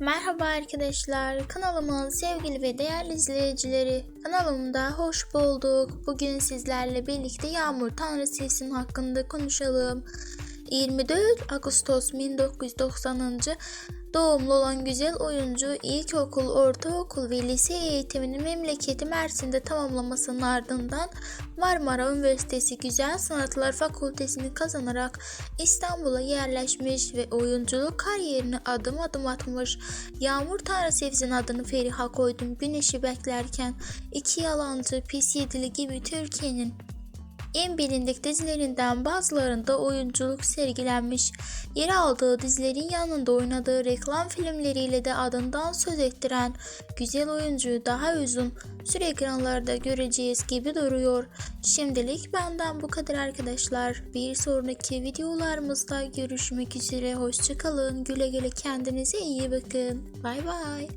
Merhaba arkadaşlar, kanalımın sevgili ve değerli izleyicileri. Kanalımda hoş bulduk. Bugün sizlerle birlikte Yağmur Tanrısı'nın hakkında konuşalım. 24 Ağustos 1990. doğumlu olan güzel oyuncu ilkokul, ortaokul ve lise eğitimini memleketi Mersin'de tamamlamasının ardından Marmara Üniversitesi Güzel Sanatlar Fakültesini kazanarak İstanbul'a yerleşmiş ve oyunculuk kariyerine adım adım atmış. Yağmur Tanrıseviz'in adını Feriha koydum güneşi beklerken, iki yalancı, pis yedili gibi Türkiye'nin en bilindik dizilerinden bazılarında oyunculuk sergilenmiş. Yer aldığı dizilerin yanında oynadığı reklam filmleriyle de adından söz ettiren güzel oyuncuyu daha uzun süre ekranlarda göreceğiz gibi duruyor. Şimdilik benden bu kadar arkadaşlar. Bir sonraki videolarımızda görüşmek üzere. Hoşçakalın. Güle güle kendinize iyi bakın. Bay bay.